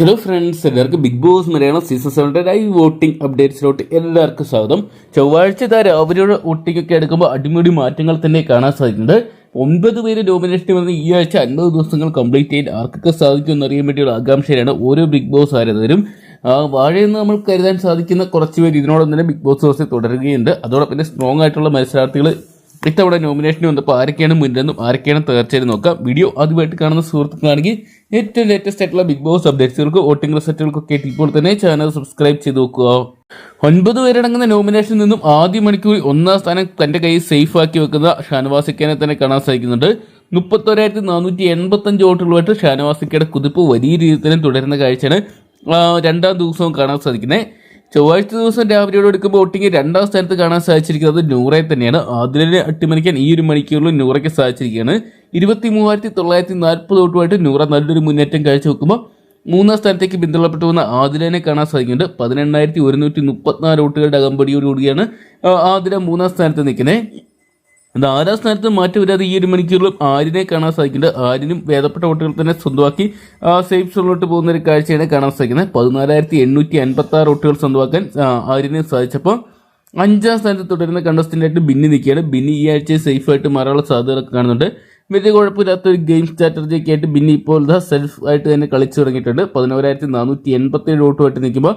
Hello friends എല്ലാവർക്കും big Boss Malayalam season സെവന്റെ live voting അപ്ഡേറ്റ്സിലോട്ട് എല്ലാവർക്കും സ്വാഗതം. ചൊവ്വാഴ്ച അവരുടെ വോട്ടിംഗ് ഒക്കെ എടുക്കുമ്പോൾ അടിമുടി മാറ്റങ്ങൾ തന്നെ കാണാൻ സാധിക്കുന്നുണ്ട്. ഒൻപത് പേര് നോമിനേഷൻ വന്ന് ഈ ആഴ്ച അൻപത് ദിവസങ്ങൾ കംപ്ലീറ്റ് ചെയ്യാൻ ആർക്കൊക്കെ സാധിക്കും എന്നറിയാൻ വേണ്ടിയുള്ള ആകാംക്ഷയിലാണ് ഓരോ ബിഗ് ബോസ് ആരാധകരും. വാഴയെന്ന് നമ്മൾ കരുതാൻ സാധിക്കുന്ന കുറച്ച് പേര് ഇതിനോടൊപ്പം തന്നെ ബിഗ് ബോസ് ഹൗസിൽ തുടരുകയുണ്ട്. അതോടൊപ്പം തന്നെ സ്ട്രോങ് ആയിട്ടുള്ള മത്സരാർത്ഥികൾ ഇത്തവണ നോമിനേഷന് വന്നപ്പോൾ ആരൊക്കെയാണ് മുന്നിലെന്നും ആരൊക്കെയാണ് തീർച്ചയായും നോക്കാം. വീഡിയോ ആദ്യമായിട്ട് കാണുന്ന സുഹൃത്തുക്കളാണെങ്കിൽ ഏറ്റവും ലേറ്റസ്റ്റ് ആയിട്ടുള്ള ബിഗ് ബോസ് അപ്ഡേറ്റ്സുകൾക്ക് വോട്ടിംഗ് റിസൾട്ടുകൾക്കൊക്കെ ഇപ്പോൾ തന്നെ ചാനൽ സബ്സ്ക്രൈബ് ചെയ്ത് നോക്കുക. ഒൻപത് പേരടങ്ങുന്ന നോമിനേഷനിൽ നിന്നും ആദ്യ മണിക്കൂർ ഒന്നാം സ്ഥാനം തന്റെ കയ്യിൽ സേഫ് ആക്കി വെക്കുന്ന ഷാനവാസിക്കനെ തന്നെ കാണാൻ സാധിക്കുന്നുണ്ട്. മുപ്പത്തൊരായിരത്തി നാനൂറ്റി എൺപത്തഞ്ച് വോട്ടുകളുമായിട്ട് ഷാനവാസിക്കയുടെ കുതിപ്പ് വലിയ രീതിയിൽ തന്നെ തുടരുന്ന കാഴ്ചയാണ് രണ്ടാം ദിവസവും കാണാൻ സാധിക്കുന്നത്. ചൊവ്വാഴ്ച ദിവസം രാവിലെയോട് എടുക്കുമ്പോൾ വോട്ടിംഗ് രണ്ടാം സ്ഥാനത്ത് കാണാൻ സാധിച്ചിരിക്കുന്നത് നൂറെ തന്നെയാണ്. ആദിലിനെ അട്ടിമറിക്കാൻ ഈ ഒരു മണിക്കൂറിൽ നൂറയ്ക്ക് സാധിച്ചിരിക്കുകയാണ്. ഇരുപത്തി മൂവായിരത്തി തൊള്ളായിരത്തി നാൽപ്പത് വോട്ടുമായിട്ട് നൂറ നല്ലൊരു മുന്നേറ്റം കാഴ്ച വെക്കുമ്പോൾ മൂന്നാം സ്ഥാനത്തേക്ക് പിന്തള്ളപ്പെട്ടു വന്ന ആദിലനെ കാണാൻ സാധിക്കുന്നുണ്ട്. പതിനെണ്ണായിരത്തി ഒരുന്നൂറ്റി മുപ്പത്തിനാല് വോട്ടുകളുടെ അകമ്പടിയോടുകൂടിയാണ് ആദില മൂന്നാം സ്ഥാനത്ത് നിൽക്കുന്നത്. നാലാം സ്ഥാനത്ത് വരാതെ ഈ ഒരു മണിക്കൂറിലും ആരിനെ കാണാൻ സാധിക്കുന്നുണ്ട്? ആരിനും വേദപ്പെട്ട വോട്ടുകൾ തന്നെ സ്വന്തമാക്കി. സേഫ് സോണിലോട്ട് പോകുന്ന ഒരു കാഴ്ചയാണ് കാണാൻ സാധിക്കുന്നത്. പതിനാലായിരത്തി എണ്ണൂറ്റി അൻപത്തി ആറ് വോട്ടുകൾ സ്വന്തമാക്കാൻ ആരിനെ സാധിച്ചപ്പോൾ അഞ്ചാം സ്ഥാനത്ത് തുടരുന്ന ആയിട്ട് ബിന്നി നിൽക്കുകയാണ്. ബിന്നി ഈ ആഴ്ച സേഫ് ആയിട്ട് മാറാനുള്ള സാധ്യതകളൊക്കെ കാണുന്നുണ്ട്. വലിയ കുഴപ്പമില്ലാത്ത ഒരു ഗെയിം സ്ട്രാറ്റജി ഒക്കെ ആയിട്ട് ബിന്നി ഇപ്പോൾ സെൽഫ് ആയിട്ട് തന്നെ കളിച്ചു തുടങ്ങിയിട്ടുണ്ട്. പതിനോരായിരത്തി നാനൂറ്റി എൺപത്തി ഏഴ് വോട്ടുമായിട്ട് നിൽക്കുമ്പോൾ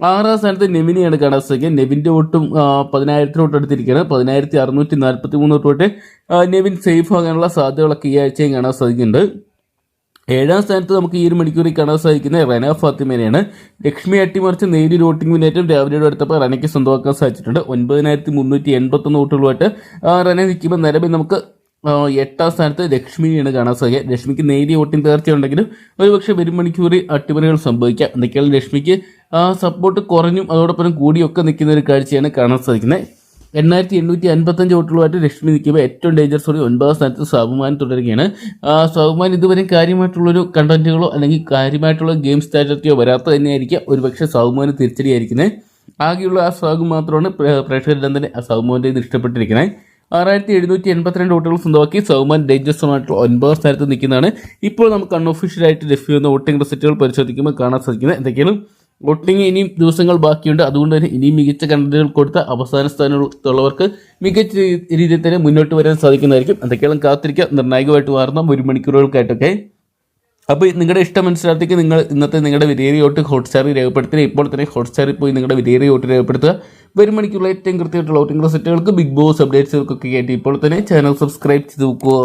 ആറാം സ്ഥാനത്ത് നെവിനെയാണ് കാണാൻ സാധിക്കുക. വോട്ടും പതിനായിരത്തിന് വോട്ട് എടുത്തിരിക്കുകയാണ്. പതിനായിരത്തി അറുന്നൂറ്റി നാൽപ്പത്തി മൂന്ന് വോട്ട് ആ, നെവിൻ സേഫ് ആകാനുള്ള സാധ്യതകളൊക്കെ ഈ ആഴ്ചയും കാണാൻ സാധിക്കുന്നുണ്ട്. ഏഴാം സ്ഥാനത്ത് നമുക്ക് ഈ ഒരു മണിക്കൂറിൽ കാണാൻ സാധിക്കുന്ന റന ഫാത്തിമേനെയാണ്. ലക്ഷ്മി അട്ടിമറിച്ച് നേരിയ വോട്ടിംഗ് മുന്നേറ്റം രാവിലെയോട് എടുത്തപ്പോൾ റനയ്ക്ക് സ്വന്തമാക്കാൻ സാധിച്ചിട്ടുണ്ട്. ഒൻപതിനായിരത്തി മുന്നൂറ്റി എൺപത്തൊന്ന് വോട്ടുകളുമായിട്ട് റന നിൽക്കുമ്പോൾ നിലവിൽ നമുക്ക് എട്ടാം സ്ഥാനത്ത് ലക്ഷ്മിയാണ് കാണാൻ സാധിക്കുക. ലക്ഷ്മിക്ക് നേരിയ വോട്ടിംഗ് തകർച്ചയുണ്ടെങ്കിലും ഒരുപക്ഷെ വരും മണിക്കൂറിൽ അട്ടിമറികൾ സംഭവിക്കാം. എന്തൊക്കെയാണ് ലക്ഷ്മിക്ക് സപ്പോർട്ട് കുറഞ്ഞും അതോടൊപ്പം കൂടിയൊക്കെ നിൽക്കുന്ന ഒരു കാഴ്ചയാണ് കാണാൻ സാധിക്കുന്നത്. എണ്ണായിരത്തി എണ്ണൂറ്റി അൻപത്തഞ്ച് വോട്ടുകളുമായിട്ട് ലക്ഷ്മി നിൽക്കുമ്പോൾ ഏറ്റവും ഡേഞ്ചറസ് കൂടി ഒൻപതാം സ്ഥാനത്ത് സ്വാഭിമാൻ തുടരുകയാണ്. സ്വാഭിമാൻ ഇതുവരെ കാര്യമായിട്ടുള്ളൊരു കണ്ടന്റുകളോ അല്ലെങ്കിൽ കാര്യമായിട്ടുള്ള ഗെയിം സ്ട്രാറ്റജിയോ വരാത്ത തന്നെയായിരിക്കാം. ഒരുപക്ഷെ സ്വാഭിമാന് തിരിച്ചടിയായിരിക്കുന്നത്. ആകെയുള്ള ആ സ്വാഗം മാത്രമാണ് പ്രേ- പ്രേക്ഷകരെല്ലാം തന്നെ ആ സൗമാന്റെ ഇത് ഇഷ്ടപ്പെട്ടിരിക്കുന്നത്. ആറായിരത്തി എഴുന്നൂറ്റി എൺപത്തിരണ്ട് വോട്ടുകൾ സ്വന്തമാക്കി സൗമാൻ ഡേഞ്ചസ് ആയിട്ടുള്ള ഒൻപതാം സ്ഥാനത്ത് നിൽക്കുന്നതാണ്. ഇപ്പോൾ നമുക്ക് അൺഒഫീഷ്യലായിട്ട് ലഭ്യമാകുന്ന വോട്ടിംഗ് റിസൾട്ടുകൾ പരിശോധിക്കുമ്പോൾ കാണാൻ സാധിക്കുന്നത് എന്തൊക്കെയാണ്? വോട്ടിംഗ് ഇനിയും ദിവസങ്ങൾ ബാക്കിയുണ്ട്. അതുകൊണ്ട് തന്നെ ഇനിയും മികച്ച കണ്ടന്റുകൾ കൊടുത്ത അവസാന സ്ഥാനത്തുള്ളവർക്ക് മികച്ച രീതിയിൽ തന്നെ മുന്നോട്ട് വരാൻ സാധിക്കുന്നതായിരിക്കും. എന്തൊക്കെയാണ് കാത്തിരിക്കുക നിർണായകമായിട്ട് മാറുന്ന ഒരു മണിക്കൂറുകൾക്കായിട്ടൊക്കെ അപ്പോൾ നിങ്ങളുടെ ഇഷ്ടം മനസ്സിലാക്കി നിങ്ങൾ ഇന്നത്തെ നിങ്ങളുടെ വിലയേറിയ വോട്ട് ഹോട്ട്സ്റ്റാറിൽ രേഖപ്പെടുത്തുക ഇപ്പോൾ തന്നെ ഹോട്ട്സ്റ്റാറിൽ പോയി നിങ്ങളുടെ വിലയേറിയ വോട്ട് രേഖപ്പെടുത്തുക. വരും മണിക്കുള്ള ഏറ്റവും കൃത്യമായിട്ടുള്ള വോട്ടിംഗ് സെറ്റുകൾക്ക് ബിഗ് ബോസ് അപ്ഡേറ്റ്സുകൾക്കൊക്കെ ആയിട്ട് ഇപ്പോൾ തന്നെ ചാനൽ സബ്സ്ക്രൈബ് ചെയ്ത് നോക്കുക